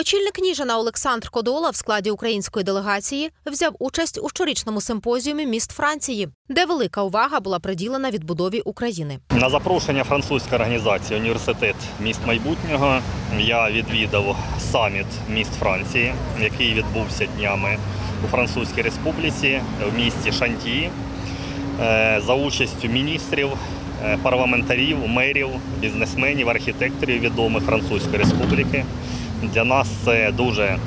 Очільник Ніжина Олександр Кодола в складі української делегації взяв участь у щорічному симпозіумі міст Франції, де велика увага була приділена відбудові України. На запрошення французької організації Університет міст майбутнього я відвідав саміт міст Франції, який відбувся днями у Французькій Республіці в місті Шантії е, за участю міністрів, е, парламентарів, мерів, бізнесменів, архітекторів відомих Французької Республіки. Для нас це дуже е,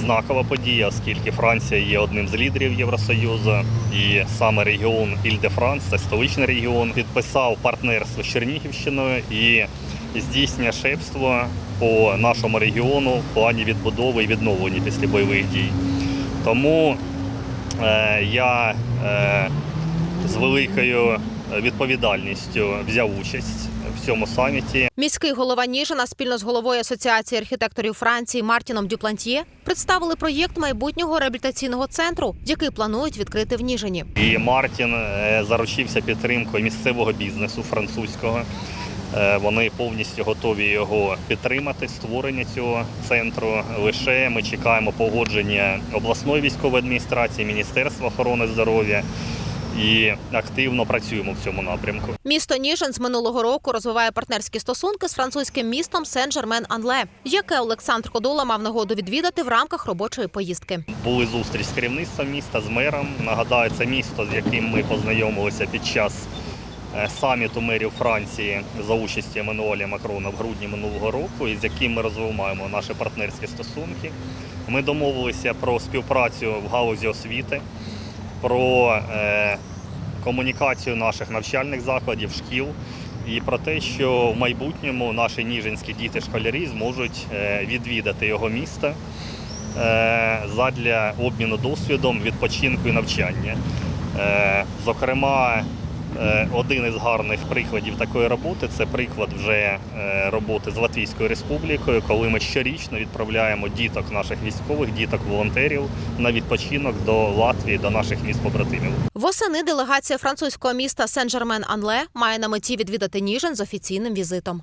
знакова подія, оскільки Франція є одним з лідерів Євросоюзу, і саме регіон Іль-де-Франс, це столичний регіон, підписав партнерство з Чернігівщиною і здійснює шефство по нашому регіону в плані відбудови і відновлення після бойових дій. Тому е, я е, з великою відповідальністю взяв участь в цьому саміті. Міський голова Ніжина спільно з головою Асоціації архітекторів Франції Мартіном Дюплантьє представили проєкт майбутнього реабілітаційного центру, який планують відкрити в Ніжині. І Мартін е, заручився підтримкою місцевого бізнесу французького. Е, Вони повністю готові його підтримати, створення цього центру. Лише ми чекаємо погодження обласної військової адміністрації, Міністерства охорони здоров'я і активно працюємо в цьому напрямку. Місто Ніжин з минулого року розвиває партнерські стосунки з французьким містом Сен-Жермен-Анле, яке Олександр Кодола мав нагоду відвідати в рамках робочої поїздки. Були зустріч з керівництвом міста, з мером. Нагадаю, це місто, з яким ми познайомилися під час е, саміту мерів Франції за участі Еммануеля Макрона в грудні минулого року, і з яким ми розвиваємо наші партнерські стосунки. Ми домовилися про співпрацю в галузі освіти, про е, комунікацію наших навчальних закладів, шкіл. І про те, що в майбутньому наші ніжинські діти-школярі зможуть е, відвідати його місто е, задля обміну досвідом, відпочинку і навчання. Зокрема, один із гарних прикладів такої роботи це приклад вже е, роботи з Латвійською Республікою, коли ми щорічно відправляємо діток наших військових, діток волонтерів на відпочинок до Латвії, до наших міст побратимів. Восени делегація французького міста Сен-Жермен-Анле має на меті відвідати Ніжин з офіційним візитом.